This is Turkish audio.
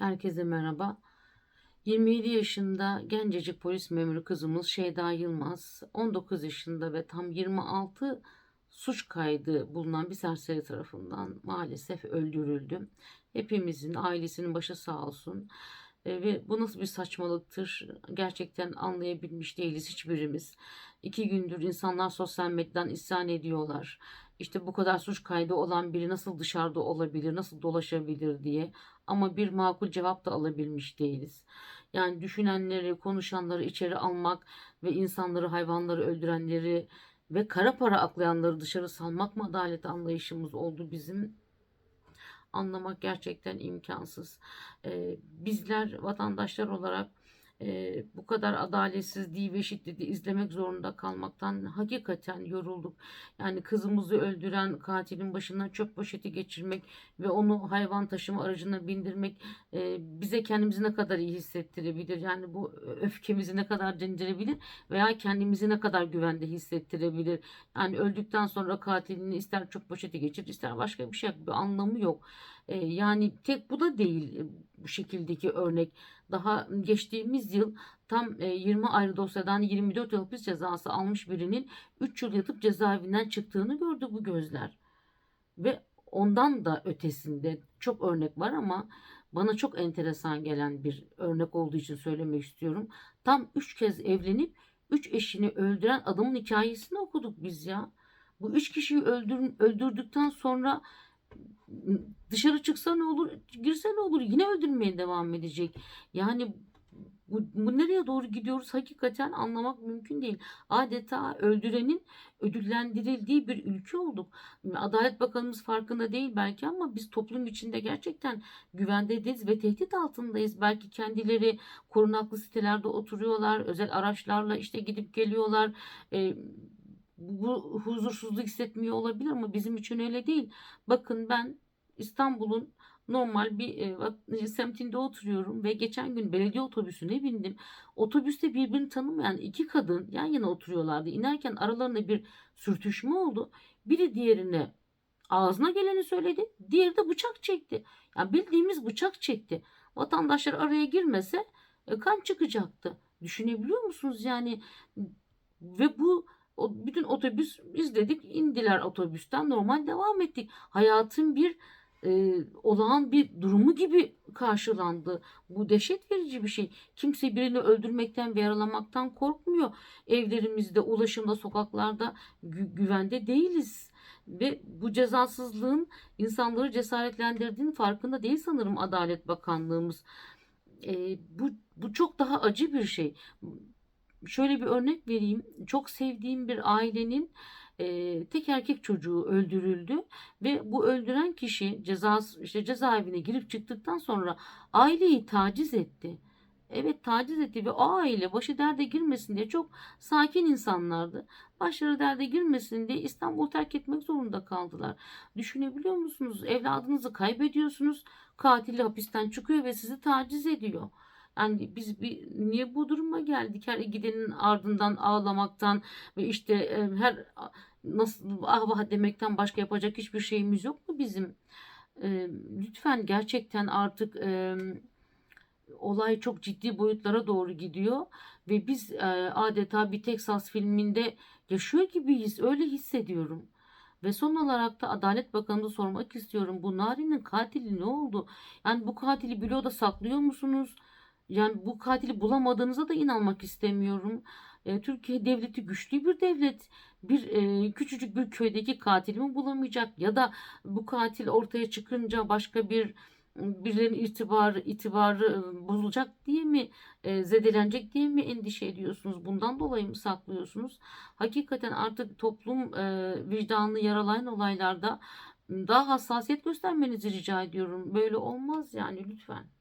Herkese merhaba. 27 yaşında gencecik polis memuru kızımız Şeyda Yılmaz, 19 yaşında ve tam 26 suç kaydı bulunan bir serseri tarafından maalesef öldürüldü. Hepimizin ailesinin başı sağ olsun. E, ve bu nasıl bir saçmalıktır gerçekten anlayabilmiş değiliz hiçbirimiz. İki gündür insanlar sosyal medyadan isyan ediyorlar. İşte bu kadar suç kaydı olan biri nasıl dışarıda olabilir, nasıl dolaşabilir diye. Ama bir makul cevap da alabilmiş değiliz. Yani düşünenleri, konuşanları içeri almak ve insanları, hayvanları öldürenleri ve kara para aklayanları dışarı salmak mı adalet anlayışımız oldu bizim? Anlamak gerçekten imkansız. Bizler vatandaşlar olarak e, bu kadar adaletsizliği ve şiddeti izlemek zorunda kalmaktan hakikaten yorulduk. Yani kızımızı öldüren katilin başına çöp poşeti geçirmek ve onu hayvan taşıma aracına bindirmek e, bize kendimizi ne kadar iyi hissettirebilir? Yani bu öfkemizi ne kadar dindirebilir veya kendimizi ne kadar güvende hissettirebilir? Yani öldükten sonra katilini ister çöp poşeti geçir ister başka bir şey yap. Bir anlamı yok. E, yani tek bu da değil bu şekildeki örnek. Daha geçtiğimiz yıl tam e, 20 ayrı dosyadan 24 yıl hapis cezası almış birinin 3 yıl yatıp cezaevinden çıktığını gördü bu gözler. Ve ondan da ötesinde çok örnek var ama bana çok enteresan gelen bir örnek olduğu için söylemek istiyorum. Tam 3 kez evlenip 3 eşini öldüren adamın hikayesini okuduk biz ya. Bu 3 kişiyi öldür, öldürdükten sonra dışarı çıksa ne olur, girse ne olur yine öldürmeye devam edecek. Yani bu, bu nereye doğru gidiyoruz hakikaten anlamak mümkün değil. Adeta öldürenin ödüllendirildiği bir ülke olduk. Adalet Bakanımız farkında değil belki ama biz toplum içinde gerçekten güvende değiliz ve tehdit altındayız. Belki kendileri korunaklı sitelerde oturuyorlar, özel araçlarla işte gidip geliyorlar. Ee, bu huzursuzluk hissetmiyor olabilir ama bizim için öyle değil. Bakın ben İstanbul'un normal bir e, semtinde oturuyorum ve geçen gün belediye otobüsüne bindim. Otobüste birbirini tanımayan iki kadın yan yana oturuyorlardı. İnerken aralarında bir sürtüşme oldu. Biri diğerine ağzına geleni söyledi. Diğeri de bıçak çekti. Yani bildiğimiz bıçak çekti. Vatandaşlar araya girmese e, kan çıkacaktı. Düşünebiliyor musunuz yani? Ve bu o, bütün otobüs izledik indiler otobüsten normal devam ettik. Hayatın bir e, olağan bir durumu gibi karşılandı. Bu dehşet verici bir şey. Kimse birini öldürmekten ve yaralamaktan korkmuyor. Evlerimizde, ulaşımda, sokaklarda gü- güvende değiliz. Ve bu cezasızlığın insanları cesaretlendirdiğinin farkında değil sanırım Adalet Bakanlığımız. E, bu, bu çok daha acı bir şey şöyle bir örnek vereyim. Çok sevdiğim bir ailenin e, tek erkek çocuğu öldürüldü ve bu öldüren kişi ceza işte cezaevine girip çıktıktan sonra aileyi taciz etti. Evet taciz etti ve o aile başı derde girmesin diye çok sakin insanlardı. Başları derde girmesin diye İstanbul'u terk etmek zorunda kaldılar. Düşünebiliyor musunuz? Evladınızı kaybediyorsunuz. Katili hapisten çıkıyor ve sizi taciz ediyor. Yani biz bir, niye bu duruma geldik? Her gidenin ardından ağlamaktan ve işte e, her nasıl ah vah demekten başka yapacak hiçbir şeyimiz yok mu bizim? E, lütfen gerçekten artık e, olay çok ciddi boyutlara doğru gidiyor ve biz e, adeta bir Texas filminde yaşıyor gibiyiz. Öyle hissediyorum. Ve son olarak da Adalet Bakanı'na sormak istiyorum. Bu Nari'nin katili ne oldu? Yani bu katili bloğda saklıyor musunuz? Yani bu katili bulamadığınıza da inanmak istemiyorum. E, Türkiye devleti güçlü bir devlet. Bir e, küçücük bir köydeki katili mi bulamayacak ya da bu katil ortaya çıkınca başka bir birilerinin itibarı itibarı bozulacak diye mi e, zedelenecek diye mi endişe ediyorsunuz? Bundan dolayı mı saklıyorsunuz? Hakikaten artık toplum e, vicdanını yaralayan olaylarda daha hassasiyet göstermenizi rica ediyorum. Böyle olmaz yani lütfen.